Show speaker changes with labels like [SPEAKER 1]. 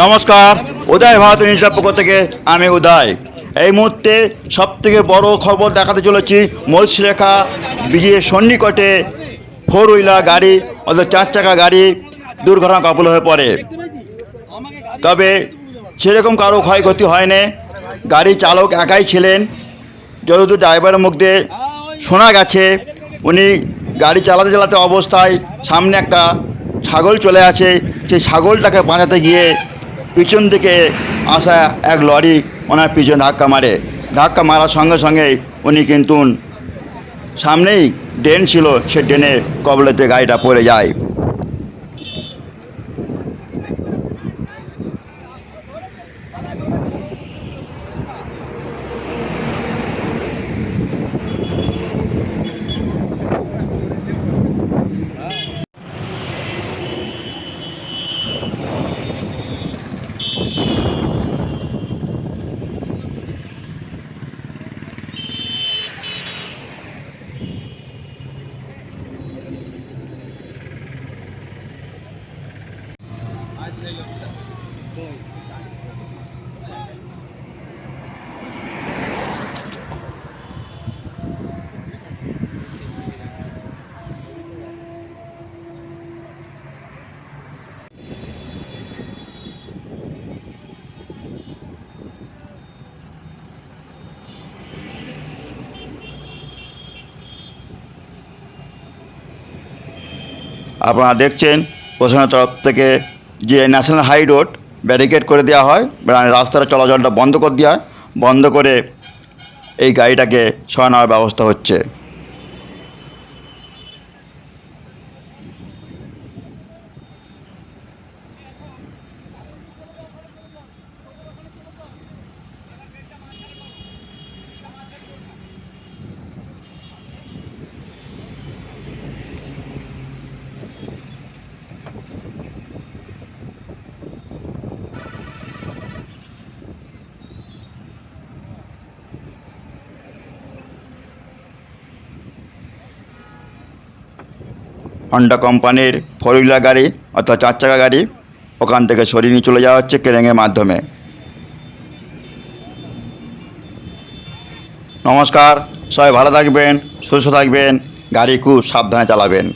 [SPEAKER 1] নমস্কার, উদয় ভারত নিউজের পক্ষ থেকে আমি উদয়। এই মুহূর্তে সব থেকে বড় খবর দেখাতে চলেছি মৎস্যরেখা বিজয়ের সন্নিকটে ফোর হুইলার গাড়ি, অর্থাৎ চার চাকা গাড়ি দুর্ঘটনা কবল হয়ে পড়ে। তবে সেরকম কারও ক্ষয়ক্ষতি হয়নি। গাড়ি চালক একাই ছিলেন। যতদূর ড্রাইভারের মুখ দিয়ে শোনা গেছে, উনি গাড়ি চালাতে চালাতে অবস্থায় সামনে একটা ছাগল চলে আসে। সেই ছাগলটাকে বাঁচাতে গিয়ে পিছন থেকে আসা এক লরি ওনার পিছনে ধাক্কা মারে। ধাক্কা মারার সঙ্গে সঙ্গে উনি কিন্তু সামনেই ড্রেন ছিল, সে ড্রেনের কবলেতে গাড়িটা পড়ে যায়। আপনারা দেখছেন প্রশাসনের তরফ থেকে যে ন্যাশনাল হাই রোড ব্যারিকেড করে দেওয়া হয় রাস্তার চলাচলটা বন্ধ করে দেওয়া হয়। বন্ধ করে এই গাড়িটাকে সরানোর ব্যবস্থা হচ্ছে। হন্ডা কোম্পানির ফোর হুইলার গাড়ি অর্থাৎ চার চাকা গাড়ি ওখান থেকে সরিয়ে নিয়ে চলে যাওয়া হচ্ছে কেরেঙের মাধ্যমে। নমস্কার, সবাই ভালো থাকবেন, সুস্থ থাকবেন, গাড়ি খুব সাবধানে চালাবেন।